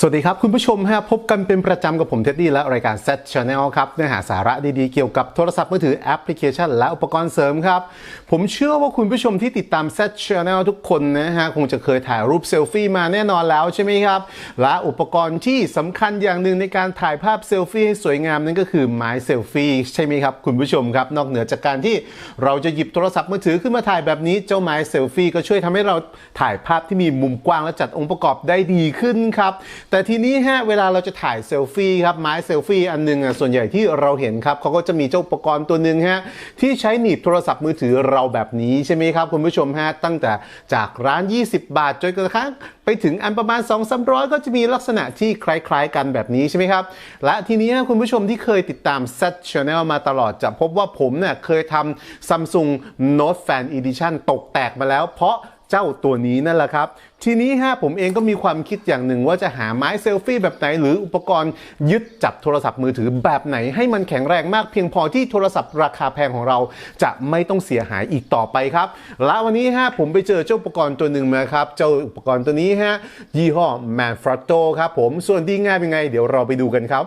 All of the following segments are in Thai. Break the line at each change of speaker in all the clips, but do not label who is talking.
สวัสดีครับ คุณผู้ชมฮะพบกันเป็นประจำกับผมเท็ดดี้และรายการ Set Channel ครับเนื้อหาสาระดีๆ เกี่ยวกับโทรศัพท์มือถือแอปพลิเคชัน และอุปกรณ์เสริมครับ ผมเชื่อว่าคุณผู้ชมที่ติดตาม Set Channel ทุกคนนะฮะคงจะเคยถ่ายรูปเซลฟี่มาแน่นอนแล้วใช่ไหมครับ และอุปกรณ์ที่สำคัญอย่างหนึ่งในการถ่ายภาพเซลฟี่ให้สวยงามนั่นก็คือไม้เซลฟี่ใช่ไหมครับคุณผู้ชมครับนอกเหนือจากการที่เราจะหยิบโทรศัพท์มือถือขึ้นมาถ่ายแบบนี้เจ้าไม้เซลฟี่ก็ช่วยทำให้เราถ่ายภาพที่มีมุมกว้างและจัดองค์ประกอบได้ดีขึ้นครับ แต่ทีนี้ฮะเวลาเราจะถ่ายเซลฟี่ครับไม้เซลฟี่อันหนึงอะส่วนใหญ่ที่เราเห็นครับเขาก็จะมีเจ้าอุปกรณ์ตัวหนึ่งฮะที่ใช้หนีบโทรศัพท์มือถือเราแบบนี้ใช่ไหมครับ คุณผู้ชมฮะตั้งแต่จากร้าน 20 บาทจนกระทั่งไปถึงอันประมาณ 2 3 0 0 ก็จะมีลักษณะที่คล้ายๆกันแบบนี้ใช่ไหมครับ และทีนี้คุณผู้ชมที่เคยติดตาม Set Channel มาตลอดจะพบว่าผมเนี่ยเคยทำ Samsung Note Fan Edition ตกแตกมาแล้ว เพราะ เจ้าตัวนี้นั่นแหละครับ ทีนี้ฮะผมเองก็มีความคิดอย่างหนึ่งว่าจะหาไม้เซลฟี่แบบไหน หรืออุปกรณ์ยึดจับโทรศัพท์มือถือแบบไหนให้มันแข็งแรงมากเพียงพอที่โทรศัพท์ราคาแพงของเรา จะไม่ต้องเสียหายอีกต่อไปครับ และวันนี้ฮะผมไปเจอเจ้าอุปกรณ์ตัวหนึ่งมาครับ เจ้าอุปกรณ์ตัวนี้ฮะยี่ห้อ Manfrotto ครับผมส่วนดีง่ายเป็นไง เดี๋ยวเราไปดูกันครับ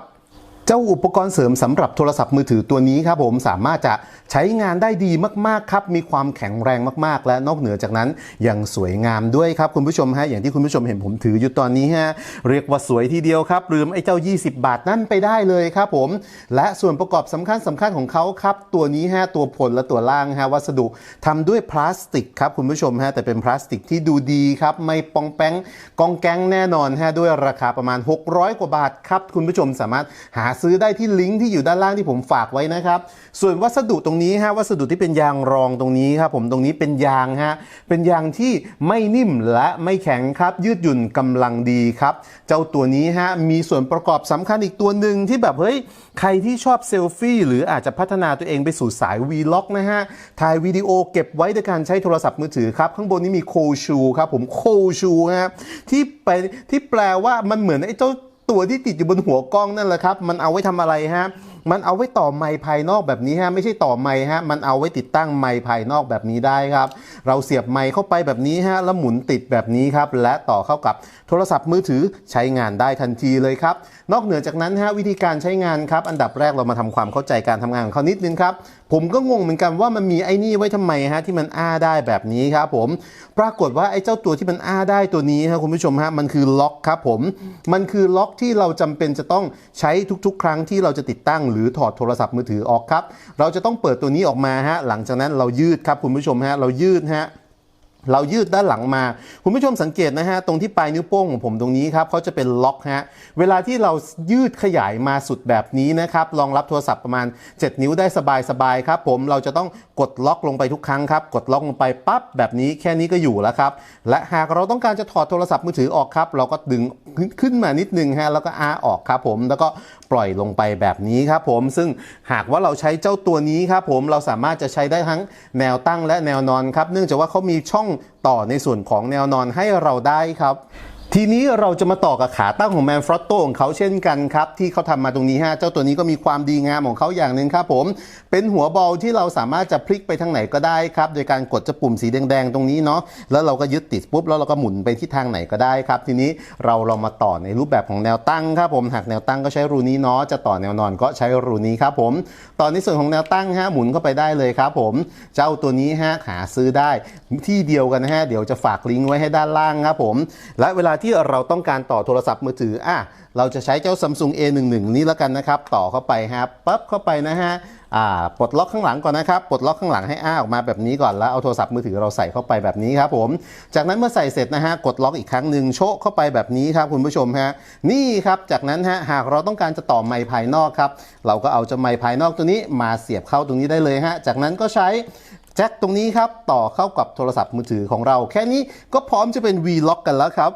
เจ้าอุปกรณ์เสริมสำหรับโทรศัพท์มือถือตัวนี้ครับผมสามารถจะใช้งานได้ดีมากๆครับมีความแข็งแรงมากๆ และนอกเหนือจากนั้นยังสวยงามด้วยครับคุณผู้ชมฮะอย่างที่คุณผู้ชมเห็นผมถืออยู่ตอนนี้ฮะเรียกว่าสวยทีเดียวครับลืมไอ้เจ้า 20 บาทนั่นไปได้เลยครับผม และส่วนประกอบสำคัญสำคัญของเขาครับตัวนี้ฮะตัวผลและตัวล่างฮะวัสดุทำด้วยพลาสติกครับคุณผู้ชมฮะแต่เป็นพลาสติกที่ดูดีครับไม่ปองแป้งกองแกงแน่นอนฮะด้วยราคาประมาณ 600 กว่าบาทครับคุณผู้ชมสามารถหาซื้อได้ที่ลิงก์ที่อยู่ด้านล่างที่ผมฝากไว้นะครับ ส่วนวัสดุตรงนี้ฮะวัสดุที่เป็นยางรองตรงนี้ครับผมตรงนี้เป็นยางฮะเป็นยางที่ไม่นิ่มและไม่แข็งครับ ยืดหยุ่นกำลังดีครับ เจ้าตัวนี้ฮะมีส่วนประกอบสำคัญอีกตัวหนึ่งที่แบบเฮ้ยใครที่ชอบเซลฟี่หรืออาจจะพัฒนาตัวเองไปสู่สาย Vlog นะฮะถ่ายวิดีโอเก็บไว้ด้วยการใช้โทรศัพท์มือถือครับ ข้างบนนี้มีโคชูครับผมโคชูฮะที่ไปที่แปลว่ามันเหมือนไอ้เจ้า ตัวที่ติดอยู่บนหัวกล้องนั่นแหละครับ มันเอาไว้ทำอะไรฮะ มันเอาไว้ต่อไม้ภายนอกแบบนี้ฮะ ไม่ใช่ต่อไม้ฮะ มันเอาไว้ติดตั้งไม้ภายนอกแบบนี้ได้ครับ เราเสียบไมค์เข้าไปแบบนี้ฮะแล้วหมุนติดแบบนี้ครับและต่อเข้ากับโทรศัพท์มือถือใช้งานได้ทันทีเลยครับนอกเหนือจากนั้นฮะวิธีการใช้งานครับ อันดับแรกเรามาทำความเข้าใจการทำงานของเขานิดนึงครับผมก็งงเหมือนกันว่ามันมีไอ้นี่ไว้ทำไมฮะที่มันอ้าได้แบบนี้ครับผมปรากฏว่าไอ้เจ้าตัวที่มันอ้าได้ตัวนี้ครับคุณผู้ชมฮะมันคือล็อกครับผมมันคือล็อกที่เราจำเป็นจะต้องใช้ทุกๆ ครั้งที่เราจะติดตั้ง หรือถอดโทรศัพท์มือถือออกครับ เราจะต้องเปิดตัวนี้ออกมาฮะหลังจากนั้นเรายืดครับคุณผู้ชมฮะเรายืดฮะฮะ เรายืดด้านหลังมา คุณผู้ชมสังเกตนะฮะ ตรงที่ปลายนิ้วโป้งของผมตรงนี้ครับเขาจะเป็นล็อกฮะ เวลาที่เรายืดขยายมาสุดแบบนี้นะครับ รองรับโทรศัพท์ประมาณ 7 นิ้วได้สบายๆครับ ผมเราจะต้องกดล็อกลงไปทุกครั้งครับ กดล็อกลงไปปั๊บแบบนี้แค่นี้ก็อยู่แล้วครับ และหากเราต้องการจะถอดโทรศัพท์มือถือออกครับ เราก็ดึงขึ้นมานิดนึงฮะแล้วก็อ้าออกครับผมแล้วก็ปล่อยลงไปแบบนี้ครับผมซึ่งหากว่าเราใช้เจ้าตัวนี้ครับผมเราสามารถจะใช้ได้ทั้งแนวตั้งและแนวนอนครับ เนื่องจากว่าเขามีช่องต่อในส่วนของแนวนอนให้เราได้ครับ ทีนี้เราจะมาต่อกับขาตั้งของแมนฟรอตโตของเขาเช่นกันครับ ที่เขาทำมาตรงนี้ฮะเจ้าตัวนี้ก็มีความดีงามของเขาอย่างหนึ่งครับผม เป็นหัวบอลที่เราสามารถจะพลิกไปทางไหนก็ได้ครับ โดยการกดจะปุ่มสีแดง ๆ ตรงนี้เนาะแล้วเราก็ยึดติดปุ๊บแล้วเราก็หมุนไปที่ทางไหนก็ได้ครับ ทีนี้เราลองมาต่อในรูปแบบของแนวตั้งครับผมหากแนวตั้งก็ใช้รูนี้เนาะจะต่อแนวนอนก็ใช้รูนี้ครับผมต่อในส่วนของแนวตั้งฮะหมุนเข้าไปได้เลยครับ ผม เจ้าตัวนี้ฮะหาซื้อได้ที่เดียวกันนะฮะเดี๋ยวจะฝากลิงก์ไว้ให้ด้านล่างครับผม และเวลาที่เราต้องการต่อโทรศัพท์มือถืออะเราจะใช้เจ้า Samsung A11 นี้แล้วกันนะครับ ต่อเข้าไปฮะปั๊บเข้าไปนะฮะอ่าปลดล็อกข้างหลังก่อนนะครับ ปลดล็อกข้างหลังให้อ้าออกมาแบบนี้ก่อนแล้วเอาโทรศัพท์มือถือเราใส่เข้าไปแบบนี้ครับผม จากนั้นเมื่อใส่เสร็จนะฮะกดล็อกอีกครั้งหนึ่งโชะเข้าไปแบบนี้ครับคุณผู้ชมฮะนี่ครับจากนั้นฮะหากเราต้องการจะต่อไมค์ภายนอกครับเราก็เอาจ้าไมค์ภายนอกตัวนี้มาเสียบเข้าตรงนี้ได้เลยฮะจากนั้นก็ใช้ แจ็คตรงนี้ครับ ต่อเข้ากับโทรศัพท์มือถือของเรา แค่นี้ก็พร้อมจะเป็น Vlog กันแล้วครับ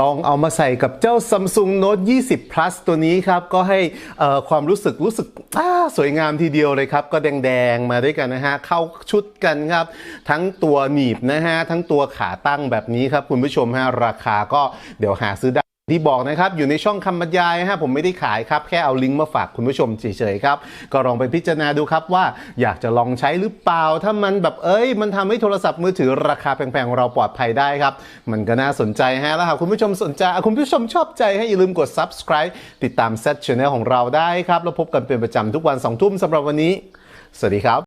ลองเอามาใส่กับเจ้า Samsung Note 20 Plus ตัวนี้ครับ ก็ให้ความรู้สึกรู้สึกสวยงามทีเดียวเลยครับ ก็แดงๆมาด้วยกันนะฮะ เข้าชุดกันครับ ทั้งตัวหนีบนะฮะ ทั้งตัวขาตั้งแบบนี้ครับ คุณผู้ชมฮะราคาก็เดี๋ยวหาซื้อได้ ที่บอกนะครับอยู่ในช่องคำบรรยายฮะผมไม่ได้ขายครับแค่เอาลิงก์มาฝากคุณผู้ชมเฉยๆครับก็ลองไปพิจารณาดูครับว่าอยากจะลองใช้หรือเปล่า ถ้ามันแบบเอ้ย มันทำให้โทรศัพท์มือถือราคาแพงๆของเราปลอดภัยได้ครับ มันก็น่าสนใจฮะแล้วหากคุณผู้ชมสนใจคุณผู้ชมชอบใจให้อย่าลืมกด subscribe ติดตาม Set Channel ของเราได้ครับแล้วพบกันเป็นประจำทุกวัน2ทุ่มสำหรับวันนี้ สวัสดีครับ